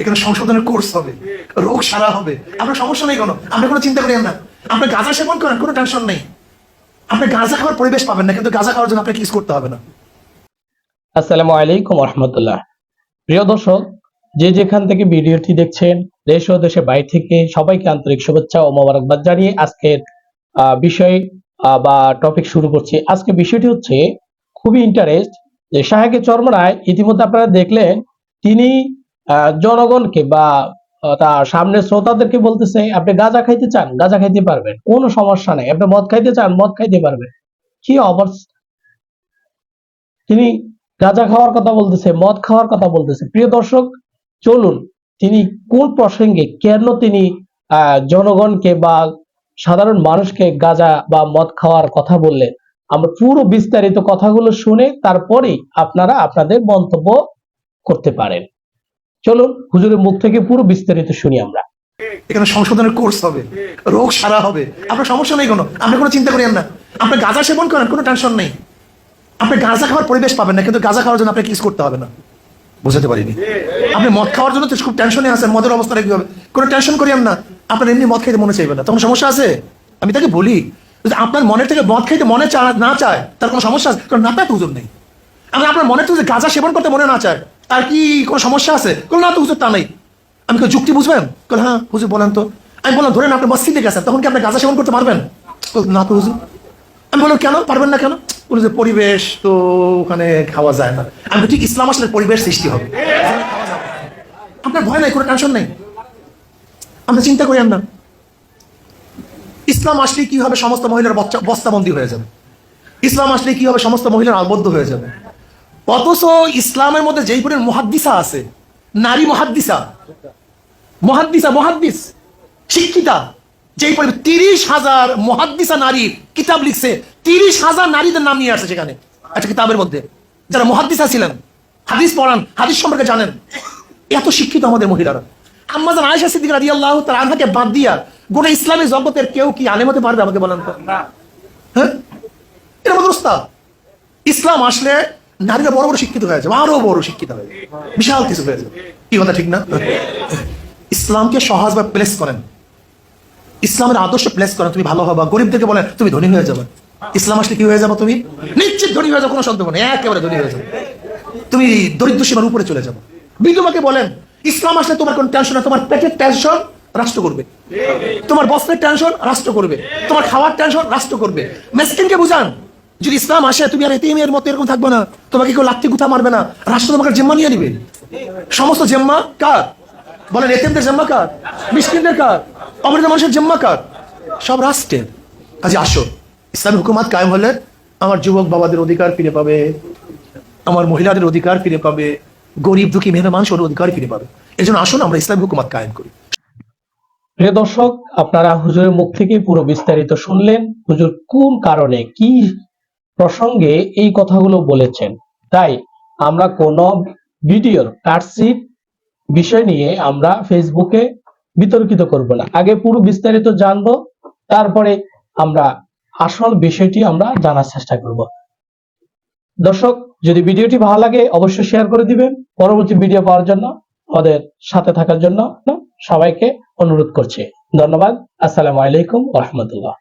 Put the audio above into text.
এখানে সংশোধনের কোর্স হবে, রোগ সারা হবে। আপনার সমস্যা নেই কোনো? আপনি কোনো চিন্তা করেন না। আপনি গাঁজা সেবন করেন, কোনো টেনশন নেই। আপনি গাঁজা খাওয়ার পরিবেশ পাবেন না, কিন্তু গাঁজা খাওয়ার জন্য আপনাকে কিস করতে হবে না। আসসালামু আলাইকুম রহমতুল্লাহ প্রিয় দর্শক, যে যেখান থেকে ভিডিওটি দেখছেন, দেশ ও দেশের বাইরে থেকে সবাইকে আন্তরিক শুভেচ্ছা ও মোবারকবাদ জানিয়ে আজকের বিষয় বা টপিক শুরু করছি। আজকে বিষয়টি হচ্ছে, খুবই ইন্টারেস্ট যে শাহেকে চরমরায় ইতিমধ্যে আপনারা দেখলেন, তিনি জনগণকে বা তার সামনে শ্রোতাদেরকে বলতেছে, আপনি গাঁজা খাইতে চান, গাঁজা খাইতে পারবেন, কোনো সমস্যা নাই। আপনি মদ খাইতে চান, মদ খাইতে পারবেন। কি অবস্থা? তিনি গাঁজা খাওয়ার কথা বলতেছে, মদ খাওয়ার কথা বলতেছে। প্রিয় দর্শক, চলুন, তিনি কোন প্রসঙ্গে কেন তিনি জনগণকে বা সাধারণ মানুষকে গাঁজা বা মদ খাওয়ার কথা বললেন? আমরা পুরো বিস্তারিত কথাগুলো শুনে তারপরেই আপনারা আপনাদের মন্তব্য করতে পারেন। চলুন হুজুরের মুখ থেকে পুরো বিস্তারিত শুনি আমরা। এখানে সংশোধনের কোর্স হবে, রোগ সারা হবে। আপনার সমস্যা নেই কোনো? আপনি কোনো চিন্তা করেন না। আপনি গাঁজা সেবন করেন, কোনো টেনশন নেই। আপনি গাঁজা খাওয়ার পরিবেশ পাবেন না, কিন্তু গাঁজা খাওয়ার জন্য আপনাকে কিস করতে হবে না। বুঝাতে পারিনি। আপনি মদ খাওয়ার জন্য তো খুব টেনশনে আছেন, মদের অবস্থাটা কি হবে? কোনো টেনশন করিয়েন না। আপনার এমনি মদ খাইতে মনে চাইবে না। তখন সমস্যা আছে? আমি তাকে বলি যদি আপনার মনের থেকে মদ খাইতে মনে চায়, না চায়, তার কোনো সমস্যা আছে? কারণ না তার তো নেই। আমি আপনার মনের থেকে গাঁজা সেবন করতে মনে না চায় তার কি কোনো সমস্যা আছে? কোনো না তো হুজুর তা নেই। আমি কেউ যুক্তি বুঝবেন? বলে হ্যাঁ হুজুর বলেন তো। আমি বললাম, ধরেন আপনি মসজিদে গেছেন, তখন কি আপনি গাঁজা সেবন করতে পারবেন? না তো হুজুর। আমি বললাম, কেন? পারবেন না কেন? বলে যে, পরিবেশ তো ওখানে খাওয়া যায় না। আমি ঠিক, ইসলাম আসলে পরিবেশ সৃষ্টি হবে। আপনার ভয় নাই, কোনো টেনশন নেই? আমরা চিন্তা করি না। ইসলাম আসলে কি হবে সমস্ত মহিলার বস্তাবন্দি হয়ে যাবে? ইসলাম আসলে কি হবে সমস্ত মহিলার আবদ্ধ হয়ে যাবে? অথচ ইসলামের মধ্যে যেই পরিমাণ মহাদ্দিসা আছে, নারী মহাদ্দিসা মহাদ্দিসা, মহাদ্দিস, শিক্ষিতা, যেই পরিমাণ তিরিশ হাজার মহাদ্দিসা নারী কিতাব লিখছে, তিরিশ হাজার নারীদের নাম নিয়ে আসছে সেখানে, একটা কিতাবের মধ্যে। যারা মহাদ্দিসা ছিলেন, হাদিস পড়ান, হাদিস সম্পর্কে জানেন, এত শিক্ষিত আমাদের মহিলারা। আম্মাজান আয়েশা সিদ্দিক রাদিয়াল্লাহু তাআলা আনহাকে বাদ দিয়া গোটা ইসলামী জগতের কেউ কি আলেম হতে পারবে আমাকে বলেন তো? হ্যাঁ? মধ্যে ইসলাম আসলে নারীরা বড় বড় শিক্ষিত হয়ে যাবে, আরও বড় শিক্ষিত হয়ে যাবে। বিশাল কিছু হয়ে যাবে। কি কথা, ঠিক না? ইসলামকে সহজভাবে প্লেস করেন। ইসলামের আদর্শ প্লেস করেন। তুমি ভালো হবা, গরিবদেরকে বলেন, তুমি ধনী হয়ে যাবে। ইসলাম আসলে কি হয়ে যাবে তুমি? নিশ্চিত ধনী হয়ে যাবে কোনো সন্দেহ নেই, একেবারে ধনী হয়ে যাবে। তুমি দরিদ্র সীমার উপরে চলে যাবে। বিধবাকে বলেন, ইসলাম আসলে তোমার কোন টেনশন না, তোমার পেটের টেনশন রাষ্ট্র করবে। তোমার বস্ত্রের টেনশন রাষ্ট্র করবে। তোমার খাওয়ার টেনশন রাষ্ট্র করবে। মেসকিনকে বুঝান যদি ইসলাম আসে, তুমি আর এতিমের মতো এরকম থাকবে না। তোমাকে কেউ লাত্তি গুথা মারবে না। রাষ্ট্র তোমাকে জিম্মা নিয়ে নিবে। সমস্ত জিম্মা কার? বলেন, এতিমদের জিম্মা কার? মিসকিনদের কার? অমৃত মানুষের জিম্মা কার? সব রাষ্ট্রের। কাজে আসো। ইসলামী হুকুমাত কায়েম হলে আমার যুবক বাবাদের অধিকার ফিরে পাবে। আমার মহিলাদের অধিকার ফিরে পাবে। গরিব দুঃখী মেহনত মানুষ ওর অধিকার ফিরে পাবে। এই জন্য আসুন, আমরা ইসলামী হুকুমাত কায়েম করি। প্রিয় দর্শক, আপনারা হুজুরের মুখ থেকে পুরো বিস্তারিত শুনলেন। হুজুর কোন কারণে, কি প্রসঙ্গে এই কথাগুলো বলেছেন। তাই আমরা কোন ভিডিওর কাটসিট বিষয় নিয়ে আমরা ফেসবুকে বিতর্কিত করব না। আগে পুরো বিস্তারিত জানব, তারপরে আমরা আসল বিষয়টি আমরা জানার চেষ্টা করব। দর্শক, যদি ভিডিওটি ভালো লাগে, অবশ্যই শেয়ার করে দিবেন। পরবর্তী ভিডিও পাওয়ার জন্য, আমাদের সাথে থাকার জন্য সবাইকে অনুরোধ করছি। ধন্যবাদ। আসসালামু আলাইকুম রহমতুল্লাহ।